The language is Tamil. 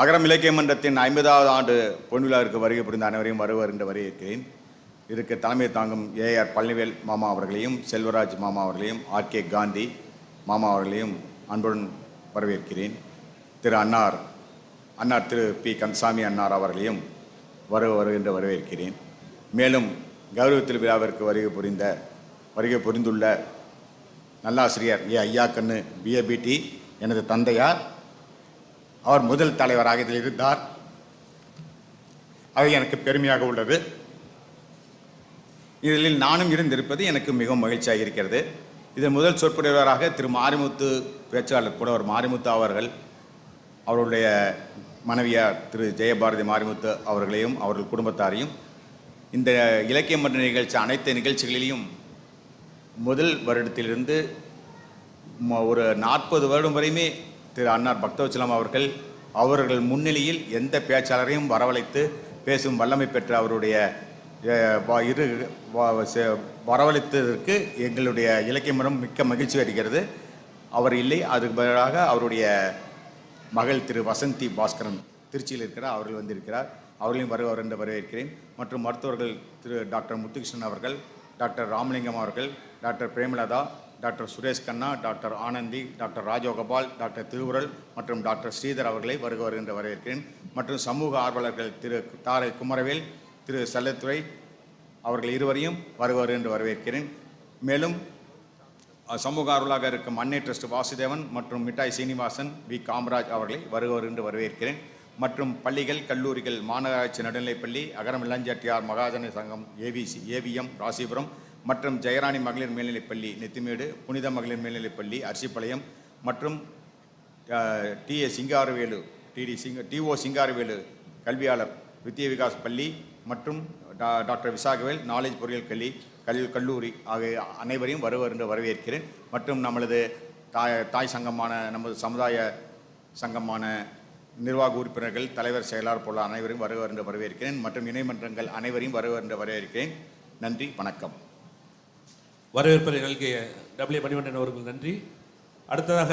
அகரம் இலக்கிய மன்றத்தின் ஐம்பதாவது ஆண்டு பொன்விழாவிற்கு வருகை புரிந்த அனைவரையும் வருவர் என்று வரவேற்கிறேன் இதற்கு தலைமை தாங்கும் ஏஆர் பழனிவேல் மாமா அவர்களையும் செல்வராஜ் மாமா அவர்களையும் ஆர் கே காந்தி மாமா அவர்களையும் அன்புடன் வரவேற்கிறேன். திரு அன்னார் அன்னார் திரு பி கந்தசாமி அன்னார் அவர்களையும் வருக வருகின்ற என்று வரவேற்கிறேன். மேலும் கௌரவத்தில் விழாவிற்கு வருகை புரிந்த வருகை புரிந்துள்ள நல்லாசிரியர் ஏ ஐயாக்கண்ணு பிஏபிடி எனது தந்தையார் அவர் முதல் தலைவராக இதில் இருந்தார். அது எனக்கு பெருமையாக உள்ளது. இதில் நானும் இருந்திருப்பது எனக்கு மிகவும் மகிழ்ச்சியாக இருக்கிறது. இதன் முதல் சொற்பொழிவராக திரு மாரிமுத்து பேச்சாளர் புலவர் மாரிமுத்து அவர்கள் அவருடைய மனைவியார் திரு ஜெயபாரதி மாரிமுத்து அவர்களையும் அவர்கள் குடும்பத்தாரையும் இந்த இலக்கிய மன்ற நிகழ்ச்சி அனைத்து நிகழ்ச்சிகளிலும் முதல் வருடத்திலிருந்து ஒரு நாற்பது வருடம் வரையுமே திரு அன்னார் பக்தவச்சலம் அவர்கள் அவர்கள் முன்னிலையில் எந்த பேச்சாளரையும் வரவழைத்து பேசும் வல்லமை பெற்ற அவருடைய இரு வ- வரவழைத்ததற்கு எங்களுடைய இலக்கிய மிக்க மகிழ்ச்சி அளிக்கிறது. அவர் இல்லை அதுக்கு பதிலாக அவருடைய மகள் திரு வசந்தி பாஸ்கரன் திருச்சியில் இருக்கிறார் அவர்கள் வந்திருக்கிறார். அவர்களையும் வருவார் என்று வரவேற்கிறேன். மற்றும் மருத்துவர்கள் திரு டாக்டர் முத்துகிருஷ்ணன் அவர்கள் டாக்டர் ராமலிங்கம் அவர்கள் doctor Premalatha doctor Suresh Kanna doctor Anandhi doctor Rajagopal doctor திருவுரல் மற்றும் டாக்டர் ஸ்ரீதர் அவர்களை வருக வருகின்ற வரவேற்கிறேன். மற்றும் சமூக ஆர்வலர்கள் திரு தாரை குமரவேல் திரு செல்லத்துறை அவர்கள் இருவரையும் வருவார் என்று வரவேற்கிறேன். மேலும் சமூக ஆர்வலாக இருக்கும் அன்னை ட்ரஸ்ட் வாசுதேவன் மற்றும் மிட்டாய் சீனிவாசன் வி. காமராஜ் அவர்களை வருவார் என்று வரவேற்கிறேன். மற்றும் பள்ளிகள் கல்லூரிகள் மாநகராட்சி நடுநிலைப்பள்ளி அகரம் இளஞ்சாட்டியார் மகாஜன சங்கம் ஏவிசி ஏவிஎம் ராசிபுரம் மற்றும் ஜெயராணி மகளிர் மேல்நிலைப்பள்ளி நெத்திமேடு புனித மகளிர் மேல்நிலைப்பள்ளி அரிசிப்பாளையம் மற்றும் டிஏ சிங்காரவேலு டிடி சிங்க டிஓ சிங்காரவேலு கல்வியாளர் வித்திய விகாஸ் பள்ளி மற்றும் டா- டாக்டர் விசாகவேல் நாலேஜ் பொறியியல் கல்வி கல் கல்லூரி ஆகிய அனைவரையும் வருவர் என்று வரவேற்கிறேன். மற்றும் நம்மளது தாய் தாய் சங்கமான நமது சமுதாய சங்கமான நிர்வாக உறுப்பினர்கள் தலைவர் செயலாளர் போல அனைவரையும் வருவர் என்று வரவேற்கிறேன். மற்றும் இணைமன்றங்கள் அனைவரையும் வருவர் என்று வரவேற்கிறேன். நன்றி வணக்கம். வரவேற்பரை நல்கிய டபிள்யூ மணிவண்ணன் அவர்கள் நன்றி. அடுத்ததாக